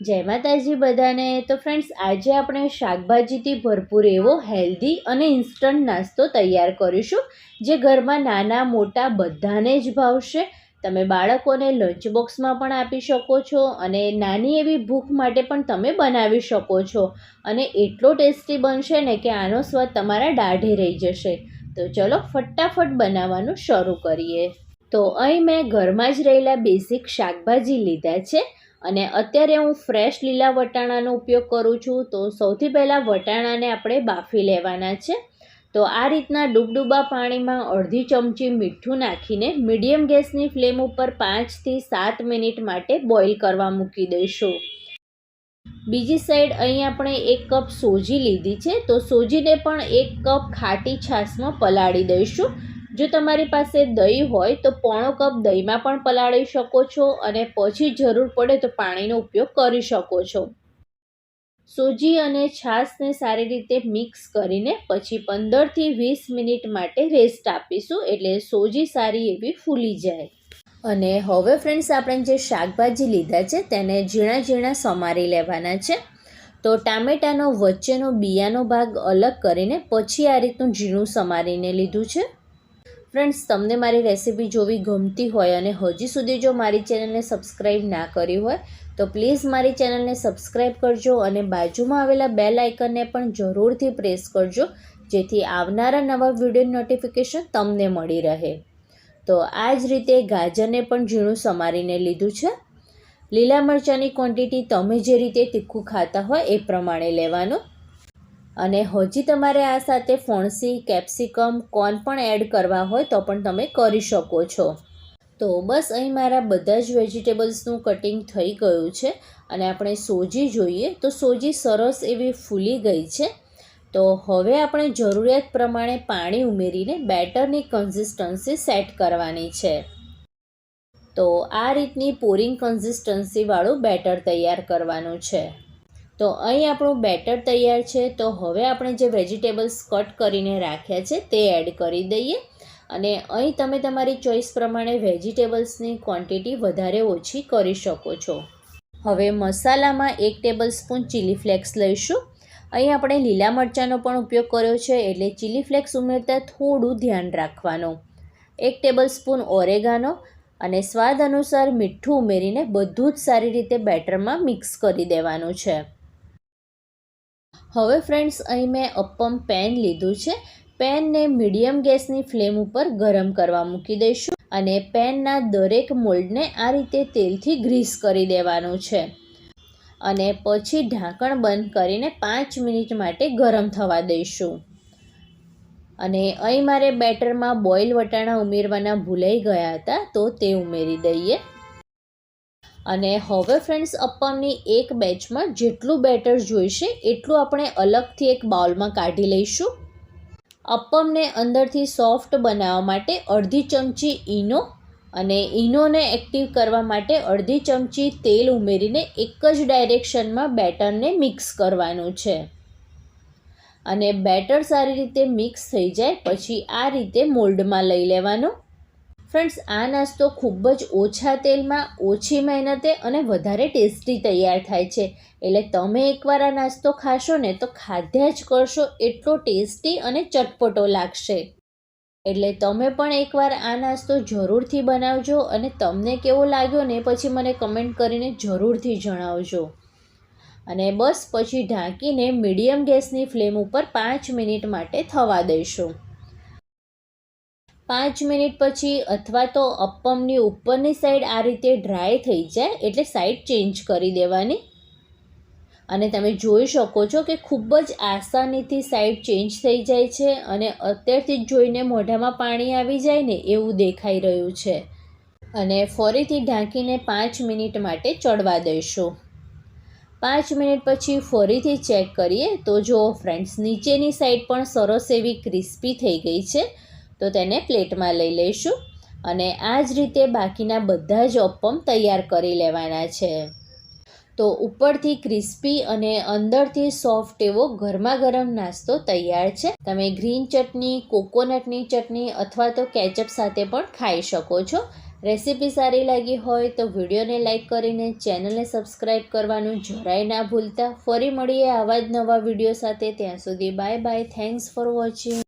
જય માતાજી બધાને. તો ફ્રેન્ડ્સ આજે આપણે શાકભાજીથી ભરપૂર એવો હેલ્ધી અને ઇન્સ્ટન્ટ નાસ્તો તૈયાર કરીશું, જે ઘરમાં નાના મોટા બધાને જ ભાવશે. તમે બાળકોને લંચ બોક્સમાં પણ આપી શકો છો અને નાની એવી ભૂખ માટે પણ તમે બનાવી શકો છો. અને એટલો ટેસ્ટી બનશે ને કે આનો સ્વાદ તમારા દાઢે રહી જશે. તો ચલો ફટાફટ બનાવવાનું શરૂ કરીએ. તો અહીં મેં ઘરમાં જ રહેલા બેસિક શાકભાજી લીધા છે. અને અત્યારે હું ફ્રેશ લીલા વટાણાનો ઉપયોગ કરું છું, તો સૌથી પહેલાં વટાણાને આપણે બાફી લેવાના છે. તો આ રીતના ડૂબડૂબા પાણીમાં અડધી ચમચી મીઠું નાખીને મીડિયમ ગેસની ફ્લેમ ઉપર પાંચથી સાત મિનિટ માટે બોઇલ કરવા મૂકી દઈશું. બીજી સાઈડ અહીં આપણે એક કપ સોજી લીધી છે, તો સોજીને પણ એક કપ ખાટી છાશમાં પલાળી દઈશું. જો તમારી પાસે દહીં હોય તો પોણો કપ દહીંમાં પણ પલાળી શકો છો અને પછી જરૂર પડે તો પાણીનો ઉપયોગ કરી શકો છો. સોજી અને છાશને સારી રીતે મિક્સ કરીને પછી પંદરથી વીસ મિનિટ માટે રેસ્ટ આપીશું એટલે સોજી સારી એવી ફૂલી જાય. અને હવે ફ્રેન્ડ્સ આપણે જે શાકભાજી લીધા છે તેને ઝીણા ઝીણા સમારી લેવાના છે. તો ટામેટાનો વચ્ચેનો બિયાનો ભાગ અલગ કરીને પછી આ રીતનું ઝીણું સમારીને લીધું છે. ફ્રેન્ડ્સ, તમને મારી રેસિપી જોવી ગમતી હોય અને હજી સુધી જો મારી ચેનલને સબસ્ક્રાઈબ ના કરી હોય, તો પ્લીઝ મારી ચેનલને સબસ્ક્રાઈબ કરજો અને બાજુમાં આવેલા બેલ આઇકનને પણ જરૂરથી પ્રેસ કરજો, જેથી આવનારા નવા વીડિયો નોટિફિકેશન તમને મળી રહે. તો આ જ રીતે ગાજરને પણ ઝીણું સમારીને લીધું છે. લીલા મરચાંની ક્વોન્ટિટી તમે જે રીતે તીખું ખાતા હોય એ પ્રમાણે લેવાનું. અને હજી તમારે આ સાથે ફણસી, કેપ્સિકમ, કોર્ન પણ એડ કરવા હોય તો પણ તમે કરી શકો છો. તો બસ અહીં મારા બધા જ વેજીટેબલ્સનું કટિંગ થઈ ગયું છે અને આપણે સોજી જોઈએ તો સોજી સરસ એવી ફૂલી ગઈ છે. તો હવે આપણે જરૂરિયાત પ્રમાણે પાણી ઉમેરીને બેટરની કન્સિસ્ટન્સી સેટ કરવાની છે. તો આ રીતની પોરિંગ કન્સિસ્ટન્સીવાળું બેટર તૈયાર કરવાનું છે. તો અહીં આપણું બેટર તૈયાર છે. તો હવે આપણે જે વેજીટેબલ્સ કટ કરીને રાખ્યા છે તે એડ કરી દઈએ. અને અહીં તમે તમારી ચોઈસ પ્રમાણે વેજીટેબલ્સની ક્વોન્ટિટી વધારે ઓછી કરી શકો છો. હવે મસાલામાં એક ટેબલ સ્પૂન ચીલી ફ્લેક્સ લઈશું. અહીં આપણે લીલા મરચાંનો પણ ઉપયોગ કર્યો છે, એટલે ચીલી ફ્લેક્સ ઉમેરતા થોડું ધ્યાન રાખવાનું. એક ટેબલ સ્પૂન ઓરેગાનો અને સ્વાદ અનુસાર મીઠું ઉમેરીને બધું જ સારી રીતે બેટરમાં મિક્સ કરી દેવાનું છે. હવે ફ્રેન્ડ્સ અહીં મેં અપ્પમ પેન લીધું છે. પેનને મીડિયમ ગેસની ફ્લેમ ઉપર ગરમ કરવા મૂકી દઈશું અને પેનના દરેક મોલ્ડને આ રીતે તેલથી ગ્રીસ કરી દેવાનું છે. અને પછી ઢાંકણ બંધ કરીને પાંચ મિનિટ માટે ગરમ થવા દઈશું. અને અહીં મારે બેટરમાં બોઇલ વટાણા ઉમેરવાના ભૂલાઈ ગયા હતા, તો તે ઉમેરી દઈએ. અને હવે ફ્રેન્ડ્સ અપમની એક બેચમાં જેટલું બેટર જોઈશે, એટલું આપણે અલગથી એક બાઉલમાં કાઢી લઈશું. અપ્પમને અંદરથી સોફ્ટ બનાવવા માટે અડધી ચમચી ઈનો અને ઈનોને એક્ટિવ કરવા માટે અડધી ચમચી તેલ ઉમેરીને એક જ ડાયરેક્શનમાં બેટરને મિક્સ કરવાનું છે. અને બેટર સારી રીતે મિક્સ થઈ જાય, પછી આ રીતે મોલ્ડમાં લઈ લેવાનું. ફ્રેન્ડ્સ, આ નાસ્તો ખૂબ જ ઓછા તેલમાં, ઓછી મહેનતે અને વધારે ટેસ્ટી તૈયાર થાય છે. એટલે તમે એકવાર આ નાસ્તો ખાશો ને તો ખાધ્યા જ કરશો, એટલો ટેસ્ટી અને ચટપટો લાગશે. એટલે તમે પણ એકવાર આ નાસ્તો જરૂરથી બનાવજો અને તમને કેવો લાગ્યો ને પછી મને કમેન્ટ કરીને જરૂરથી જણાવજો. અને બસ, પછી ઢાંકીને મીડિયમ ગેસની ફ્લેમ ઉપર પાંચ મિનિટ માટે થવા દઈશું. પાંચ મિનિટ પછી અથવા તો અપ્પમની ઉપરની સાઈડ આ રીતે ડ્રાય થઈ જાય એટલે સાઈડ ચેન્જ કરી દેવાની. અને તમે જોઈ શકો છો કે ખૂબ જ આસાનીથી સાઈડ ચેન્જ થઈ જાય છે અને અત્યારથી જ જોઈને મોઢામાં પાણી આવી જાય ને એવું દેખાઈ રહ્યું છે. અને ફરીથી ઢાંકીને પાંચ મિનિટ માટે ચડવા દઈશું. પાંચ મિનિટ પછી ફરીથી ચેક કરીએ તો જો ફ્રેન્ડ્સ નીચેની સાઈડ પણ સરસ એવી ક્રિસ્પી થઈ ગઈ છે તો તેને પ્લેટમાં લઈ લઈશું અને આ જ રીતે બાકીના બધા જ અપ્પમ તૈયાર કરી લેવાના છે. તો ઉપરથી ક્રિસ્પી અને અંદરથી સોફ્ટ એવો ગરમા ગરમ નાસ્તો તૈયાર છે. તમે ગ્રીન ચટણી, કોકોનટની ચટણી અથવા તો કેચઅપ સાથે પણ ખાઈ શકો છો. રેસીપી સારી લાગી હોય તો વિડીયોને લાઇક કરીને ચેનલને સબસ્ક્રાઈબ કરવાનું જરાય ના ભૂલતા. ફરી મળીએ આવા જ નવા વીડિયો સાથે. ત્યાં સુધી bye bye. Thanks for watching.